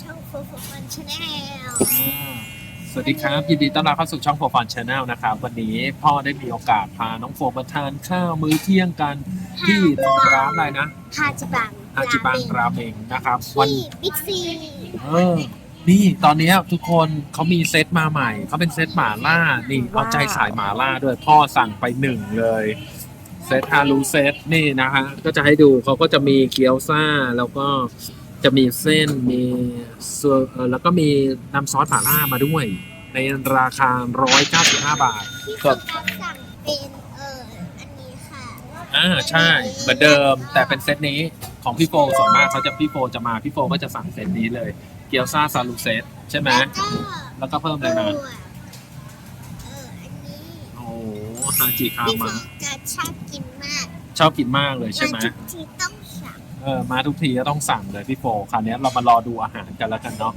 ช่องโฟร์โฟร์ฟันชาแนลสวัสดีครับยินดีต้อนรับเข้าสู่ช่องโฟฟันชาแนลนะครับวันนี้พ่อได้มีโอกาสพาน้องโฟมาทานข้าวมื้อเที่ยงกันที่ร้านอะไรนะฮาจิบังฮาจิบังราเมงนะครับวันที่บิ๊กซีเออนี่ตอนเนี้ยทุกคนเขามีเซตมาใหม่ เขาเป็นเซตหมาล่า นี่เอาใจสายหมาล่าด้วยพ่อสั่งไปหนึ่งเลย เซตฮารูเซตนี่นะฮะก็จะให้ดูเขาก็จะมีเกี๊ยวซ่าแล้วก็ จะมีเส้นมีส่วนเอ่อแล้วก็มีน้ำซอสหม่าล่ามาด้วย ในราคา 195 บาทที่ครัเขาบสั่งเป็นเอ่ออันนี้ค่ะอ่าใช่ เหมือนเดิมแต่เป็นเซตนี้ของพี่โฟส่วนมากเขาจะพี่โฟจะมาพี่โฟก็จะสั่งเซตนี้เลย เกี๊ยวซ่าซาลูเซตใช่ไหมแล้วก็แล้วก็เพิ่มอะไรมาเอออันนี้โอ้โหฮาจิคาพี่โฟมาจะชอบกินมากชอบกินมากเลยใช่ไหมาทุกทีต้ องสั่งเออมาทุกทีก็ต้องสั่งเลยพี่โฟคราวนี้เรามารอดูอาหารกันแล้วกันเนาะ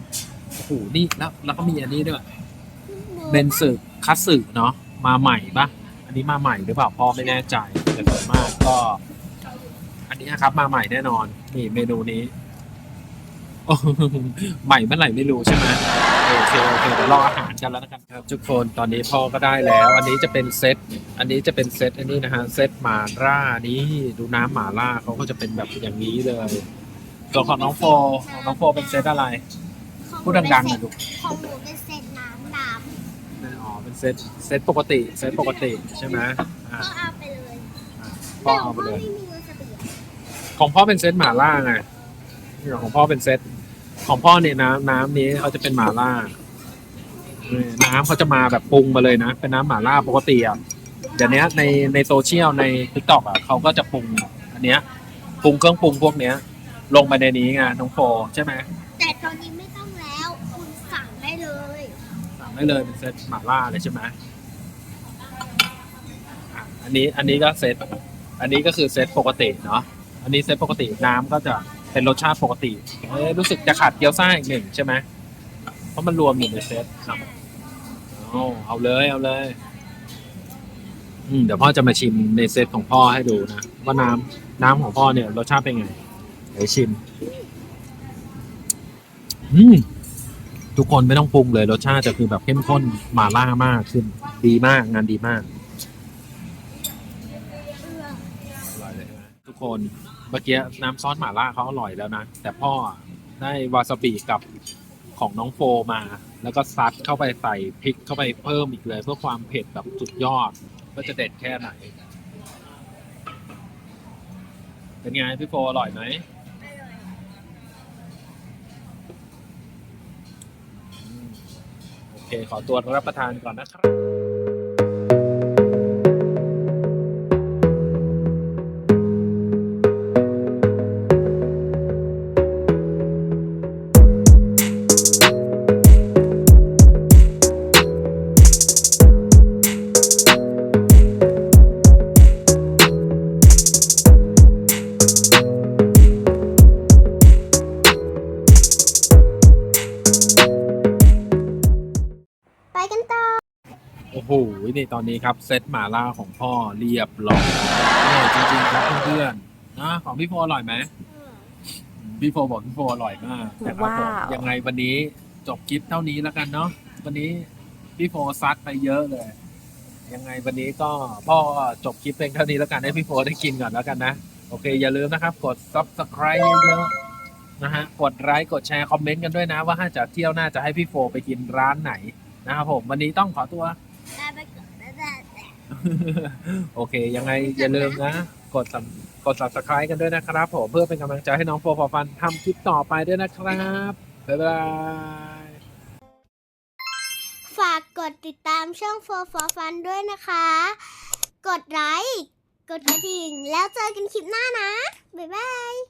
โอ้โหนี่แล้วแล้วก็มีอันนี้ด้วยเบนสึคัสึเนาะมาใหม่ปะอันนี้มาใหม่หรือเปล่าพ่อไม่แน่ใจแต่ส่วนมากก็ อันนี้นะครับ มาใหม่แน่นอนนี่เมนูนี้ใหม่เมื่อไหร่ไม่รู้ใช่ไหม เคโอเคเดี๋ยวรออาหารกันแล้วนะครับทุกคนตอนนี้พ่อก็ได้แล้ว อันนี้จะเป็นเซตอันนี้จะเป็นเซตอันนี้นะฮะเซตหมาล่านี่ดูน้ำหมาล่าเขาก็จะเป็นแบบอย่างนี้เลยส่วนของน้องโฟของน้องโฟเป็นเซตอะไร พูดดังๆหน่อยลูก ของหนูเป็นเศษน้ำน้อ๋อเป็นเซตเซตปกติเซตปกติใช่ไหมำอ่าก็เอาไปเลยพ่อเอาไปเลย แต่ว่าไม่มีวาซาบิอะของพ่อเป็นเซตหมาล่าไงนี่ของพ่อเป็นเซตของพ่อเนี่ยน้ำน้ำนี้เขาจะเป็นหมาล่า นี่น้ำเขาจะมาแบบปรุงมาเลยนะ เป็นน้ำหมาล่าปกติอะเดี๋ยวนี้ในในโซเชียลในทิกตอกอะเขาก็จะปรุงอันเนี้ยปรุงเครื่องปรุงพวกเนี้ย ลงไปในนี้ไงน้องโฟใช่ไหมแต่ตอนนี้ไม่ต้องแล้ว คุณสั่งได้เลยสั่งได้เลยเป็นเซตหมาล่าเลยใช่ไหมอะอันนี้อันนี้ก็เซตอันนี้ก็คือเซตปกติเนาะอันนี้เซตปกติน้ำก็จะเป็นรสชาติปกติเอ้ยรู้สึกจะขาดเกี๊ยวซ่าอีกหนึ่งใช่ไหมเพ ราะมันรวมอยู่ในเซตครับเอาเอาเลยเอาเลย อืมเดี๋ยวพ่อจะมาชิมในเซตของพ่อให้ดูนะว่าน้ำน้ำของพ่อเนี่ยรสชาติเป็นไงเดี๋ยวชิม อืมทุกคนไม่ต้องปรุงเลยรสชาติจะคือแบบเข้มข้นหมาล่ามากขึ้น ดีมากงานดีมากทุกคนเมื่อกี้น้ำซอสหมาล่าเขาอร่อยแล้วนะ แต่พ่อได้วาซาบิกับ ของน้องโฟมา แล้วก็ซัดเข้าไปใส่พริกเข้าไปเพิ่มอีกเลย เพื่อความเผ็ดแบบสุดยอดก็จะเด็ดแค่ไหน เป็นไงพี่โฟอร่อยไหมโอเคขอตัวรับประทานก่อนนะครับ อ้โหนี่ตอนนี้ครับเซตหมาล่าของพ่อเรียบร้อยเนี่ยจริงๆครับเพื่อนๆนะของพี่โฟอร่อยไหมพี่โฟบอกพี่โฟอร่อยมากนะครับผมว้าว ยังไงวันนี้จบคลิปเท่านี้แล้วกันเนาะวันนี้พี่โฟซัดไปเยอะเลย ยังไงวันนี้ก็พ่อจบคลิปเพียงเท่านี้แล้วกันให้พี่โฟได้กินก่อนแล้วกันนะโอเค อย่าลืมนะครับ กด subscribe เยอะๆนะฮะกดไลค์กดแชร์คอมเมนต์กันด้วยนะ ว่าถ้าจะเที่ยวหน้าจะให้พี่โฟไปกินร้านไหน นะครับผมวันนี้ต้องขอตัว ได้ไปก่อนแล้วแต่แต่ โอเค ยังไงอย่าลืมนะ กด sub- กด subscribe กันด้วยนะครับผมเพื่อเป็นกำลังใจให้น้องโฟฟอฟันทำคลิปต่อไปด้วยนะครับ บ๊ายบาย ฝากกดติดตามช่อง For For Fun ด้วยนะคะ กดไลค์ กดกระดิ่ง แล้วเจอกันคลิปหน้านะ บ๊ายบาย